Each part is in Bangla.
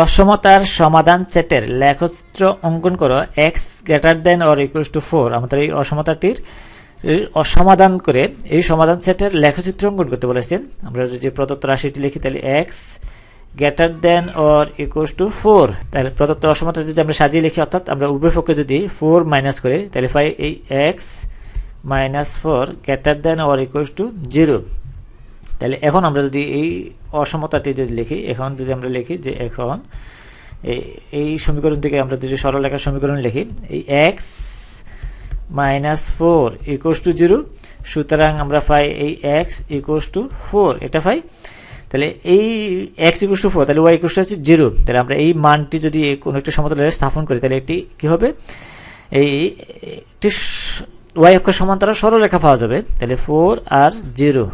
অসমতার সমাধান সেটের লেখচিত্র অঙ্কন করো x greater than or equals to four আমাদের এই অসমতাটির এর সমাধান করে এই সমাধান সেটের লেখচিত্র অঙ্কন করতে বলেছে আমরা যদি প্রদত্ত রাশিটি লিখি, তাহলে x greater than or equals to four তাহলে প্রদত্ত অসমতা যদি আমরা সাজিয়ে লিখি, অর্থাৎ আমরা উভয় পক্ষে যদি ফোর মাইনাস করি, তাহলে পাই এই x minus four greater than or equals to zero তাহলে এখন আমরা যদি এই অসমতাটি যদি লিখি, এখন যদি আমরা লিখি যে এখন এই- সমীকরণ থেকে আমরা যদি সরলরেখার সমীকরণ লিখি। এই x minus four equals to zero সুতরাং আমরা পাই এই এক্স ইকুয়াস টু ফোর এটা পাই। তাহলে এই এক্স ইকুয়াস টু ফোর তাহলে ওয়াই ইকুয়াস টু হচ্ছে জিরো তাহলে আমরা এই মানটি যদি কোনো একটা সমতলে স্থাপন করি, তাহলে এটি কী হবে? এই একটি ওয়াই অক্ষর সমান্তরাল সরলরেখা পাওয়া যাবে। তাহলে ফোর আর জিরো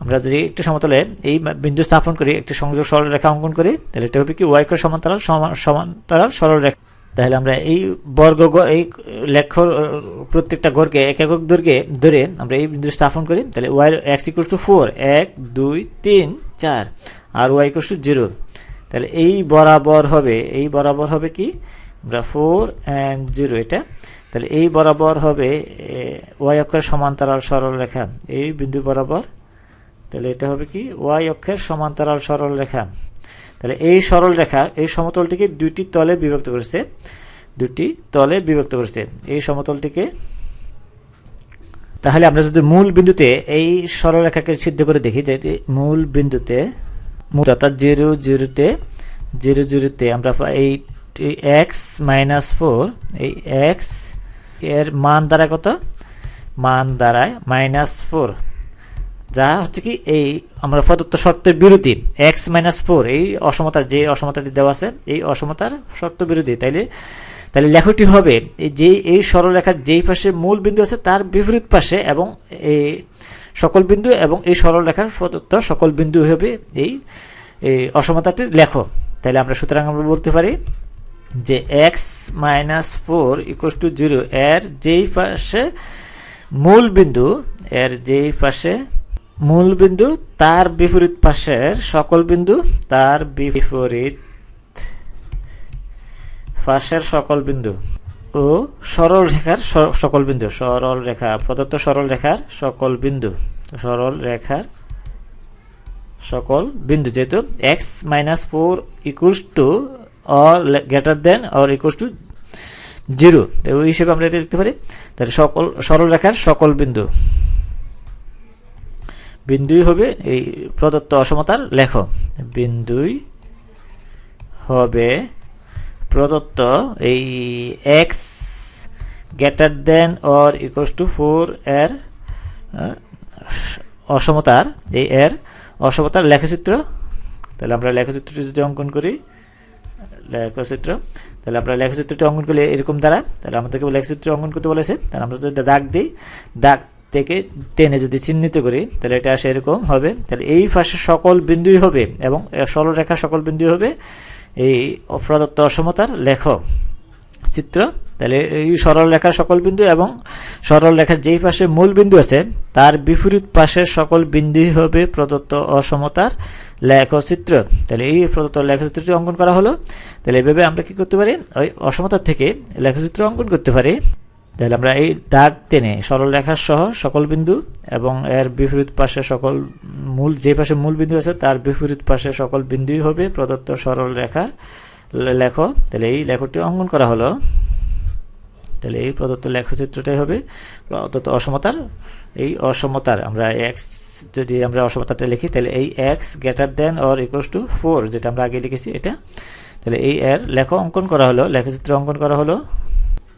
আমরা যদি একটি সমতলে এই বিন্দু স্থাপন করি একটি সংযোগ সরলরেখা অঙ্কন করি তাহলে এটা হবে কি? ওয়াই অক্ষর সমান্তরাল সমান- সমান্তরাল সরলরেখা তাহলে আমরা এই বর্গ এই আহ, প্রত্যেকটা ঘরকে এক একক দৈর্ঘ্যে ধরে আমরা এই বিন্দু স্থাপন করি। তাহলে y x equal to four এক দুই তিন চার আর ওয়াই ইকুয়াল টু জিরো তাহলে এই বরাবর হবে এই বরাবর হবে কি? আমরা ফোর অ্যান্ড জিরো এটা। তাহলে এই বরাবর হবে ওয়াই অক্ষের সমান্তরাল সরল রেখা। এই বিন্দু বরাবর তাহলে এটা হবে কি? ওয়াই অক্ষের সমান্তরাল সরল রেখা। তাহলে এই সরল রেখা, এই সমতলটিকে দুটি তলে বিভক্ত করেছে। দুটি তলে বিভক্ত করেছে। এই সমতলটিকে তাহলে আমরা যদি মূল বিন্দুতে এই সরলরেখাকে সিদ্ধ করে দেখি, যে মূল বিন্দুতে, মূল অর্থাৎ জিরো জিরোতে জিরো জিরোতে আমরা এই এক্স মাইনাস ফোর এই এক্সের মান দ্বারা কত? মান দ্বারায় মাইনাস ফোর যা হচ্ছে কি, এই আমরা প্রদত্ত শর্তের বিরোধী এক্স মাইনাস ফোর এই অসমতার যে অসমতাটি দেওয়া আছে, এই অসমতার শর্ত বিরোধী তাইলে তাহলে লেখটি হবে যে, এই সরলরেখার যেই পাশে মূল বিন্দু আছে, তার বিপরীত পাশে এবং এই সকল বিন্দু এবং এই সরলরেখার প্রদত্ত সকল বিন্দু হবে এই এই অসমতাটি লেখো। তাহলে আমরা সুতরাং আমরা বলতে পারি যে x minus four equal to zero এর যেই পাশে মূল বিন্দু, এর যেই পাশে মূল বিন্দু, তার বিপরীত পাশের সকল বিন্দু, তার বিপরীত পাশের সকল বিন্দু ও সরল রেখার সকল বিন্দু, সরল রেখা, প্রদত্ত সরল রেখার সকল বিন্দু, সরল রেখার সকল বিন্দু, যেহেতু x minus four equals to or greater than or equals to zero ওই হিসেবে আমরা এটা লিখতে পারি। তাহলে সকল, সরল রেখার সকল বিন্দু। বিন্দুই হবে এই প্রদত্ত অসমতার লেখ বিন্দুই হবে প্রদত্ত এই x greater than or equals to four এর অসমতার, এই এর অসমতার লেখচিত্র। তাহলে আমরা লেখচিত্রটি যদি অঙ্কন করি, লেখচিত্র, তাহলে আমরা লেখচিত্রটি অঙ্কন করলে এরকম দ্বারা, তাহলে আমাদেরকে লেখচিত্র অঙ্কন করতে বলেছে। তাহলে আমরা যদি দাগ দিই, দাগ থেকে টেনে যদি চিহ্নিত করি, তাহলে এটা আসে এরকম হবে। তাহলে এই পাশে সকল বিন্দুই হবে এবং সরলরেখা সকল বিন্দুই হবে। এই প্রদত্ত অসমতার লেখ চিত্র। তাহলে এই সরল রেখার সকল বিন্দু এবং সরল রেখার যেই পাশে মূল বিন্দু আছে, তার বিপরীত পাশের সকল বিন্দুই হবে প্রদত্ত অসমতার লেখচিত্র তাহলে এই প্রদত্ত লেখচিত্রটি অঙ্কন করা হলো। তাহলে এভাবে আমরা কি করতে পারি? ওই অসমতার থেকে লেখচিত্র অঙ্কন করতে পারি। তাহলে আমরা এই দাগ টেনে সরল রেখার সহ সকল বিন্দু এবং এর বিপরীত পাশে সকল মূল, যে পাশে মূল বিন্দু আছে তার বিপরীত পাশে সকল বিন্দুই হবে প্রদত্ত সরল রেখার লেখ। তাহলে এই লেখটি অঙ্কন করা হলো। তাহলে এই প্রদত্ত লেখচিত্রটাই হবে প্রদত্ত অসমতার। এই অসমতার আমরা এক্স যদি আমরা অসমতাটা লিখি, তাহলে এই x greater than or equals to four যেটা আমরা আগে লিখেছি এটা। তাহলে এই এর লেখ অঙ্কন করা হলো, লেখচিত্র অঙ্কন করা হলো।